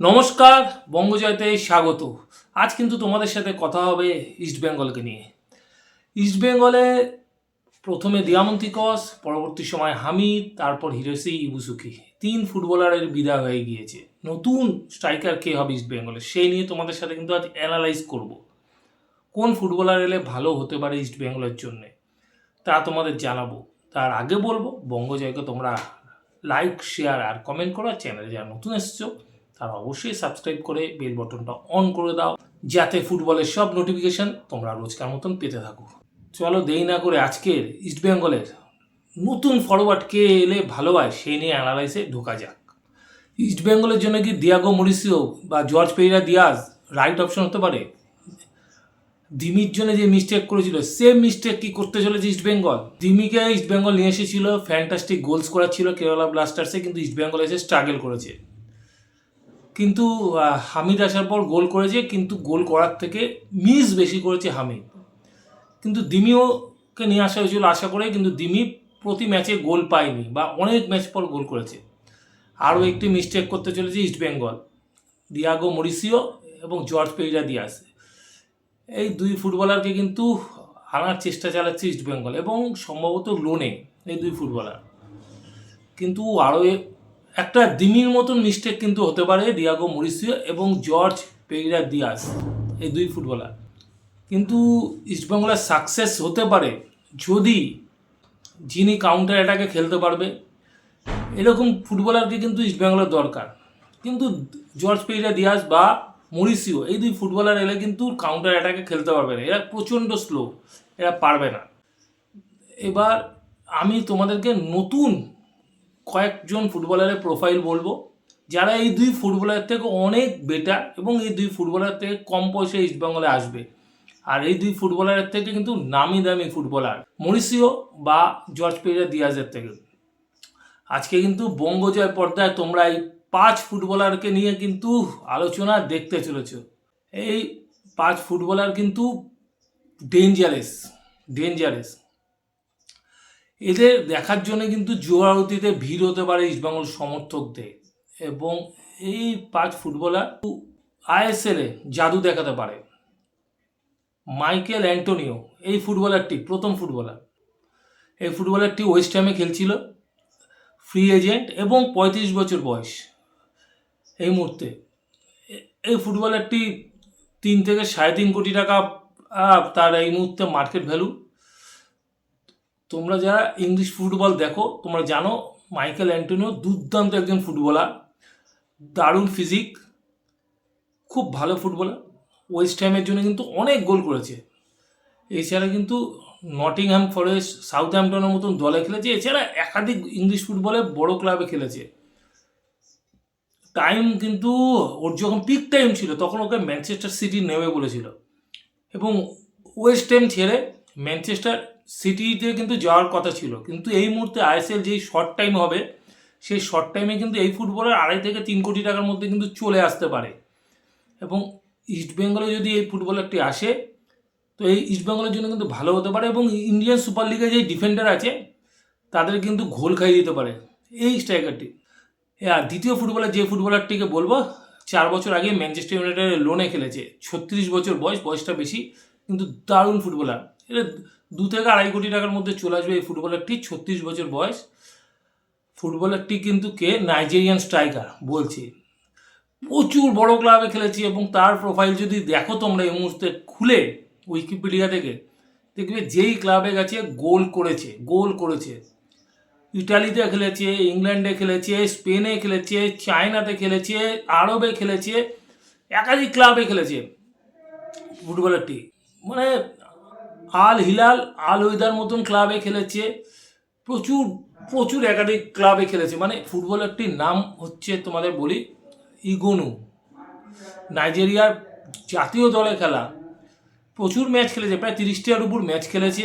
নমস্কার, বঙ্গজয়তে স্বাগত। আজ কিন্তু তোমাদের সাথে কথা হবে ইস্ট বেঙ্গলকে নিয়ে। ইস্ট বেঙ্গলে প্রথমে দিয়ামন্তি কস, পরবর্তী সময় হামিদ, তারপর হিরোসি ইবুসুকি তিন ফুটবলারের বিদায় হয়ে গিয়েছে। নতুন স্ট্রাইকার কে হবে ইস্ট বেঙ্গলে সেই নিয়ে তোমাদের সাথে কিন্তু আজ অ্যানালাইজ করব। কোন ফুটবলার এলে ভালো হতে পারে ইস্ট বেঙ্গলের জন্যে? তা তোমাদের জানাব। তার আগে বলব, বঙ্গজয়কে তোমরা লাইক শেয়ার আর কমেন্ট করো। চ্যানেলে যারা নতুন এসেছ তারা অবশ্যই সাবস্ক্রাইব করে বেল বটনটা অন করে দাও, যাতে ফুটবলের সব নোটিফিকেশন তোমরা রোজকার মতন পেতে থাকো। চলো দেরি না করে আজকের ইস্ট বেঙ্গলের নতুন ফরওয়ার্ড কে এলে ভালো হয় সেই নিয়ে অ্যানালাইসে ঢোকা যাক। ইস্ট বেঙ্গলের জন্য কি দিয়াগো মরিসিও বা Jorge Pereyra Diaz right option হতে পারে? দিমির জন্য যে মিস্টেক করেছিল সেম মিস্টেক কি করতে চলেছে ইস্ট বেঙ্গল দিমিকে ইস্ট বেঙ্গল নিয়ে এসেছিল ফ্যান্টাস্টিক গোলস করা ছিল কেরালা ব্লাস্টার্সে কিন্তু ইস্ট বেঙ্গল এসে স্ট্রাগল করেছে। কিন্তু হামিদ আসার পর গোল করেছে, কিন্তু গোল করার থেকে মিস বেশি করেছে হামিদ। কিন্তু দিমিওকে নিয়ে আসা হয়েছিল আশা করে কিন্তু দিমি প্রতি ম্যাচে গোল পায়নি বা অনেক ম্যাচ পর গোল করেছে। আরও একটি মিস্টেক করতে চলেছে ইস্ট বেঙ্গল দিয়াগো মরিসিও এবং জর্জ পেইরা দিয়াস এই দুই ফুটবলারকে কিন্তু আনার চেষ্টা চালাচ্ছে ইস্ট বেঙ্গল এবং সম্ভবত লোনে এই দুই ফুটবলার কিন্তু আরও একটা দিমির মতন মিস্টেক কিন্তু হতে পারে দিয়াগো মরিসিও এবং জর্জ পেইরা দিয়াস এই দুই ফুটবলার। কিন্তু ইস্টবেঙ্গলের সাকসেস হতে পারে যদি যিনি কাউন্টার অ্যাটাকে খেলতে পারবে। এরকম ফুটবলারকে কিন্তু ইস্টবেঙ্গলের দরকার। কিন্তু জর্জ পেইরা দিয়াস বা মরিসিও এই দুই ফুটবলার এলে কিন্তু কাউন্টার অ্যাটাকে খেলতে পারবে না। এরা প্রচণ্ড স্লো এরা পারবে না। এবার আমি তোমাদেরকে নতুন কয়েকজন ফুটবলারের প্রোফাইল বলব, যারা এই দুই ফুটবলার থেকে অনেক বেটার এবং এই দুই ফুটবলার থেকে কম পয়সায় ইস্টবেঙ্গলে আসবে। আর এই দুই ফুটবলারের থেকে কিন্তু নামি দামি ফুটবলার মরিসিও বা জর্জ পেরিয়া দিয়াজের থেকে। আজকে কিন্তু বঙ্গজয় পর্দায় তোমরা এই পাঁচ ফুটবলারকে নিয়ে কিন্তু আলোচনা দেখতে চলেছ। এই পাঁচ ফুটবলার কিন্তু ডেঞ্জারেস ডেঞ্জারেস এদের দেখার জন্য কিন্তু জোয়ারতিতে ভিড় হতে পারে ইস্টবেঙ্গল সমর্থকদের। এবং এই পাঁচ ফুটবলার আইএসএলে জাদু দেখাতে পারে। মাইকেল অ্যান্টোনিও, এই ফুটবলারটি, প্রথম ফুটবলার। এই ফুটবলারটি ওয়েস্ট হ্যামে খেলছিল ফ্রি এজেন্ট এবং পঁয়ত্রিশ বছর বয়স। এই মুহূর্তে, এই ফুটবলারটি তিন থেকে সাড়ে তিন কোটি টাকা তার এই মুহূর্তে মার্কেট ভ্যালু তোমরা যারা ইংলিশ ফুটবল দেখো, তোমরা জানো মাইকেল অ্যান্টোনিও দুর্দান্ত একজন ফুটবলার দারুণ ফিজিক খুব ভালো ফুটবলার ওয়েস্ট হ্যামের জন্য কিন্তু অনেক গোল করেছে। এছাড়া কিন্তু নটিংহ্যাম ফরেস্ট সাউথ হ্যাম্পটনের মতন দলে খেলেছে, এছাড়া একাধিক ইংলিশ ফুটবলে বড় ক্লাবে খেলেছে। টাইম কিন্তু, ওর যখন পিক টাইম ছিল, তখন ওকে ম্যানচেস্টার সিটি নেবে বলেছিল। এবং ওয়েস্ট হ্যাম ছেড়ে ম্যানচেস্টার সিটিতে কিন্তু যাওয়ার কথা ছিল। কিন্তু এই মুহূর্তে আইএসএল যেই শর্ট টাইম হবে, সেই শর্ট টাইমে কিন্তু এই ফুটবলার আড়াই থেকে তিন কোটি টাকার মধ্যে কিন্তু চলে আসতে পারে। এবং ইস্ট বেঙ্গলে যদি এই ফুটবলারটি আসে, তো এই ইস্ট বেঙ্গলের জন্য কিন্তু ভালো হতে পারে এবং ইন্ডিয়ান সুপার লিগে যে ডিফেন্ডার আছে, তাদের কিন্তু ঘোল খাইয়ে দিতে পারে। এই স্ট্রাইকারটি আর দ্বিতীয় ফুটবলার, যে ফুটবলারটিকে বলব, চার বছর আগে ম্যানচেস্টার ইউনাইটেড লোনে খেলেছে। ছত্রিশ বছর বয়স, বয়সটা বেশি, কিন্তু দারুণ ফুটবলার। এটা দু থেকে আড়াই কোটি টাকার মধ্যে চলে আসবে এই ফুটবলারটি, ছত্রিশ বছর বয়স। ফুটবলারটি কিন্তু কে? নাইজেরিয়ান স্ট্রাইকার বলছি। প্রচুর বড় ক্লাবে খেলেছি এবং তার প্রোফাইল যদি দেখো তোমরা এই মুহূর্তে, খুলে উইকিপিডিয়া থেকে, দেখবে যেই ক্লাবে গেছে, গোল করেছে গোল করেছে। ইটালিতে খেলেছে ইংল্যান্ডে খেলেছে স্পেনে খেলেছে চায়নাতে খেলেছে আরবে খেলেছে, একাধিক ক্লাবে খেলেছে ফুটবলারটি। মানে আল হিলাল আল ওয়েদার মতন ক্লাবে খেলেছে, প্রচুর প্রচুর একাধিক ক্লাবে খেলেছে। মানে ফুটবলারটির নাম হচ্ছে তোমাদের বলি ইগোনু। নাইজেরিয়ার জাতীয় দলে খেলা। প্রচুর ম্যাচ খেলেছে, প্রায় তিরিশটার উপর ম্যাচ খেলেছে।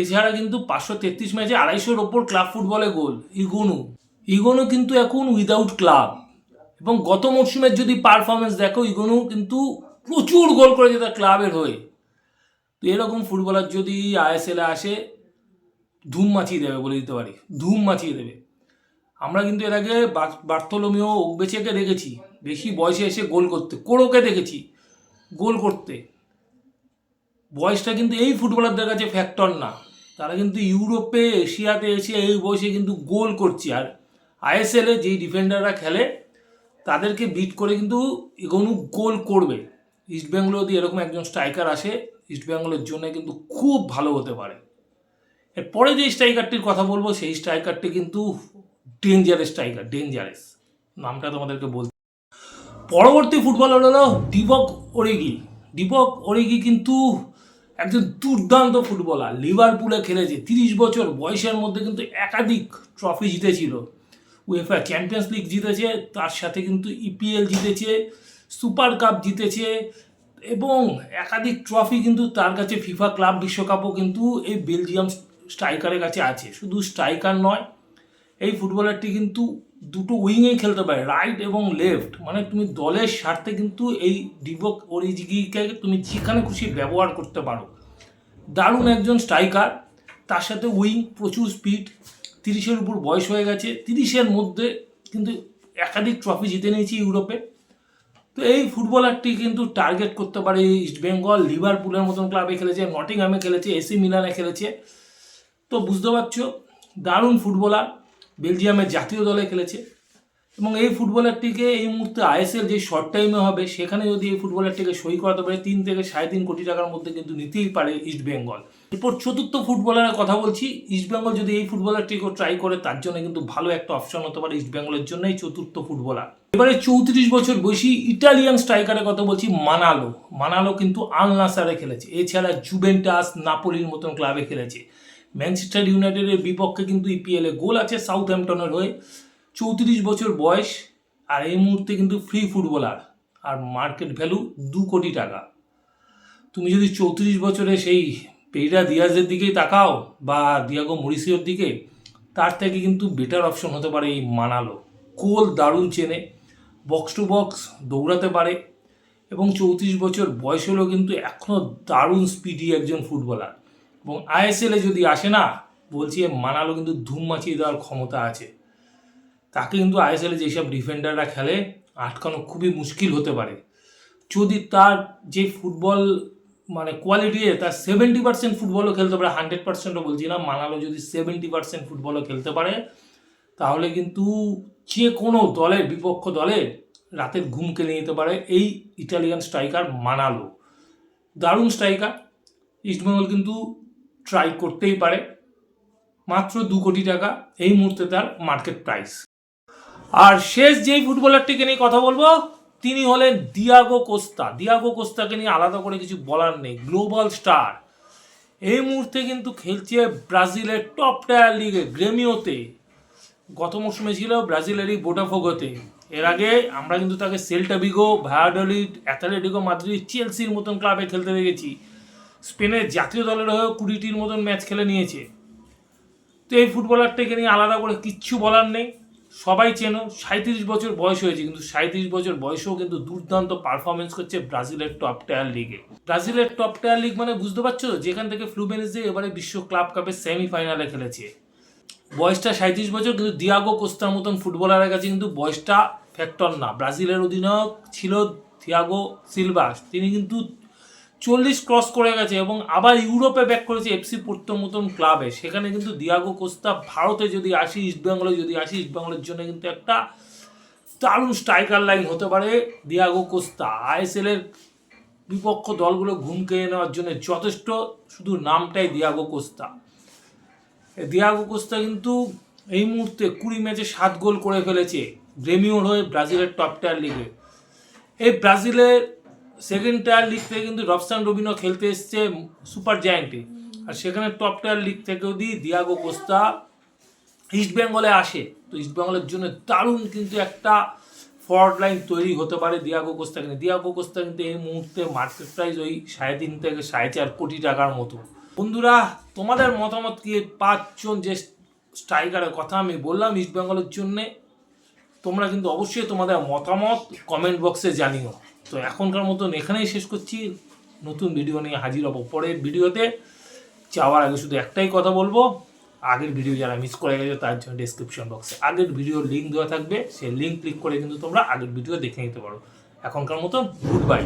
এছাড়া কিন্তু পাঁচশো তেত্রিশ ম্যাচে আড়াইশোর ওপর ক্লাব ফুটবলে গোল, ইগোনু। ইগোনু কিন্তু এখন উইদাউট ক্লাব এবং গত মরশুমের যদি পারফরমেন্স দেখো, ইগোনু কিন্তু প্রচুর গোল করেছে তার ক্লাবের হয়ে। এরকম ফুটবলার যদি আইএসএলে আসে, ধুম মাছিয়ে দেবে বলে দিতে পারি। ধুম মাছিয়ে দেবে। আমরা কিন্তু এর আগে বার্থ- বার্থোলোমিও ওকবেচেকে দেখেছি। বেশি বয়সে এসে গোল করতে, কোড়োকে দেখেছি গোল করতে। বয়সটা কিন্তু এই ফুটবলারদের কাছে ফ্যাক্টর না। তারা কিন্তু ইউরোপে, এশিয়াতে এসে এই বয়সে কিন্তু গোল করছে। আর আইএসএলে যেই ডিফেন্ডাররা খেলে, তাদেরকে বিট করে কিন্তু এগোনু গোল করবে। ইস্ট বেঙ্গলে যদি এরকম একজন স্ট্রাইকার আসে ইস্ট বেঙ্গলের জন্য কিন্তু খুব ভালো হতে পারে। এরপরে যে স্ট্রাইকারটির কথা বলব, সেই স্ট্রাইকারটি কিন্তু ডেঞ্জারাস স্ট্রাইকার ডেঞ্জারাস নামটা তোমাদেরকে বলতে পরবর্তী ফুটবলার হলো ডিবক ওরিগি ডিবক ওরিগি কিন্তু একজন দুর্দান্ত ফুটবলার লিভারপুলে খেলেছে, তিরিশ বছর বয়সের মধ্যে কিন্তু একাধিক ট্রফি জিতেছিল। উয়েফা চ্যাম্পিয়ন্স লিগ জিতেছে, তার সাথে কিন্তু ইপিএল জিতেছে সুপার কাপ জিতেছে এবং একাধিক ট্রফি কিন্তু তার কাছে ফিফা ক্লাব বিশ্বকাপও কিন্তু এই বেলজিয়াম স্ট্রাইকারের কাছে আছে। শুধু স্ট্রাইকার নয়, এই ফুটবলারটি কিন্তু দুটো উইংয়েই খেলতে পারে রাইট এবং লেফট মানে তুমি দলের স্বার্থে কিন্তু এই ডিভক অরিজিগিকে তুমি যেখানে খুশি ব্যবহার করতে পারো। দারুণ একজন স্ট্রাইকার তার সাথে উইং প্রচুর স্পিড তিরিশের উপর বয়স হয়ে গেছে। তিরিশের মধ্যে কিন্তু একাধিক ট্রফি জিতে নিয়েছি ইউরোপে। তো এই ফুটবলারটি কিন্তু টার্গেট করতে পারে ইস্টবেঙ্গল লিভারপুলের মতন ক্লাবে খেলেছে নটিংহামে খেলেছে এসি মিলানে খেলেছে। তো বুঝতে পারছ, দারুণ ফুটবলার বেলজিয়ামের জাতীয় দলে খেলেছে। এবং এই ফুটবলারটিকে এই মুহূর্তে আইএসএল যে শর্ট টাইমে হবে, সেখানে যদি এই ফুটবলারটিকে সই করাতে পারে, তিন থেকে সাড়ে তিন কোটি টাকার মধ্যে কিন্তু নিতেই পারে ইস্ট বেঙ্গল এরপর চতুর্থ ফুটবলারের কথা বলছি ইস্ট বেঙ্গল যদি এই ফুটবলারটিকেও ট্রাই করে, তার জন্য কিন্তু ভালো একটা অপশন হতে পারে ইস্ট বেঙ্গলের জন্য এই চতুর্থ ফুটবলার। এবারে চৌত্রিশ বছর বয়সী ইটালিয়ান স্ট্রাইকারের কথা বলছি, মানালো। মানালো কিন্তু আল নাসারে খেলেছে। এছাড়া জুভেন্টাস নাপোলির মতন ক্লাবে খেলেছে। ম্যানচেস্টার ইউনাইটেডের বিপক্ষে কিন্তু ইপিএলে গোল আছে সাউথ হ্যাম্পটনের হয়ে। চৌত্রিশ বছর বয়স আর এই মুহূর্তে কিন্তু ফ্রি ফুটবলার আর মার্কেট ভ্যালু দু কোটি টাকা। তুমি যদি চৌত্রিশ বছরে সেই পেইরা দিয়াজের দিকেই তাকাও বা দিয়াগো মরিসিওর দিকে, তার থেকে কিন্তু বেটার অপশন হতে পারে এই মানালো। কোল দারুণ চেনে বক্স টু বক্স দৌড়াতে পারে এবং চৌত্রিশ বছর বয়স হলেও কিন্তু এখনও দারুণ স্পিডি একজন ফুটবলার এবং আইএসএলে যদি আসে না, বলছি মানালো কিন্তু ধুম মাচিয়ে দেওয়ার ক্ষমতা আছে। তাকে কিন্তু আইএসএলে যেসব ডিফেন্ডাররা খেলে, আটকানো খুবই মুশকিল হতে পারে। যদি তার যে ফুটবল মানে কোয়ালিটি তার সেভেন্টি পার্সেন্ট ফুটবলও খেলতে পারে হান্ড্রেড পার্সেন্টও বলছি না, মানালো যদি সেভেন্টি পার্সেন্ট ফুটবলও খেলতে পারে, তাহলে কিন্তু যে কোনো দলের বিপক্ষ দলে রাতের ঘুম কেড়ে নিতে পারে। এই ইটালিয়ান স্ট্রাইকার মানালো। দারুণ স্ট্রাইকার ইস্টবেঙ্গল কিন্তু ট্রাই করতেই পারে। মাত্র দু কোটি টাকা, এই মুহূর্তে তার মার্কেট প্রাইস আর শেষ যেই ফুটবলারটিকে নিয়ে কথা বলব, তিনি হলেন দিয়াগো কোস্তা দিয়াগো কোস্তাকে নিয়ে আলাদা করে কিছু বলার নেই গ্লোবাল স্টার এই মুহূর্তে কিন্তু খেলছে ব্রাজিলের টপ টায়ার লিগে গ্রেমিওতে গত মৌসুমে ছিল ব্রাজিলেরই বোটাফোগোতে এর আগে আমরা কিন্তু তাকে Celta Vigo Valladolid Atletico Madrid চেলসির মতন ক্লাবে খেলতে দেখেছি। স্পেনের জাতীয় দলের হয়েও কুড়িটির মতন ম্যাচ খেলে নিয়েছে। তো এই ফুটবলারটাকে নিয়ে আলাদা করে কিচ্ছু বলার নেই। সবাই চেনো সাঁত্রিশ বছর বয়স হয়েছে, কিন্তু সাঁত্রিশ বছর বয়সেও কিন্তু দুর্দান্ত পারফরমেন্স করছে ব্রাজিলের টপ টায়ার লিগে ব্রাজিলের টপ টায়ার লিগ মানে বুঝতে পারছ? যেখান থেকে ফ্লুবেনিজে এবারে বিশ্ব ক্লাব কাপের সেমিফাইনালে খেলেছে। বয়সটা সাঁত্রিশ বছর, কিন্তু দিয়াগো কোস্তার মতন ফুটবলারের কাছে কিন্তু বয়সটা ফ্যাক্টর না। ব্রাজিলের অধিনায়ক ছিল থিয়াগো সিলভা তিনি কিন্তু চল্লিশ ক্রস করে গেছে এবং আবার ইউরোপে ব্যাক করেছে এফসি পোর্তো মতন ক্লাবে সেখানে কিন্তু দিয়াগো কোস্তা ভারতে যদি আসি ইস্টবেঙ্গলে যদি আসি ইস্টবেঙ্গলের জন্য কিন্তু একটা দারুণ স্ট্রাইকার লাইন হতে পারে দিয়াগো কোস্তা আইএসএল এর বিপক্ষ দলগুলো ঘুম কেড়ে নেওয়ার জন্য যথেষ্ট, শুধু নামটাই দিয়াগো কোস্তা দিয়াগো কোস্তা কিন্তু এই মুহূর্তে কুড়ি ম্যাচে সাত গোল করে ফেলেছে গ্রেমিওর হয়ে ব্রাজিলের টপ টায়ার লিগে এই ব্রাজিলের সেকেন্ড টায়ার লিগ থেকে কিন্তু রবসান রবিনো খেলতে এসছে সুপার জায়ান্টে আর সেখানে টপ টায়ার লিগ থেকেও দি দিয়াগো কোস্তা ইস্ট বেঙ্গলে আসে। তো ইস্ট বেঙ্গলের জন্য দারুণ কিন্তু একটা ফরওয়ার্ড লাইন তৈরি হতে পারে দিয়াগো কোস্তা কিন্তু দিয়াগো কোস্তা কিন্তু এই মুহূর্তে মার্কেট প্রাইস ওই সাড়ে তিন থেকে সাড়ে চার কোটি টাকার মতো। বন্ধুরা, তোমাদের মতামত কি? পাঁচজন যে স্ট্রাইকারের কথা আমি বললাম ইস্ট বেঙ্গলের জন্যে, তোমরা কিন্তু অবশ্যই তোমাদের মতামত কমেন্ট বক্সে জানিও। তো এখনকার মতন এখানেই শেষ করছি। নতুন ভিডিও নিয়ে হাজির হব পরের ভিডিওতে চাওয়ার আগে শুধু একটাই কথা বলব, আগের ভিডিও যারা মিস করে গেছে তার জন্য ডিসক্রিপশন বক্সে আগের ভিডিওর লিঙ্ক দেওয়া থাকবে। সেই লিঙ্ক ক্লিক করে কিন্তু তোমরা আগের ভিডিও দেখে নিতে পারো। এখনকার মতন গুড বাই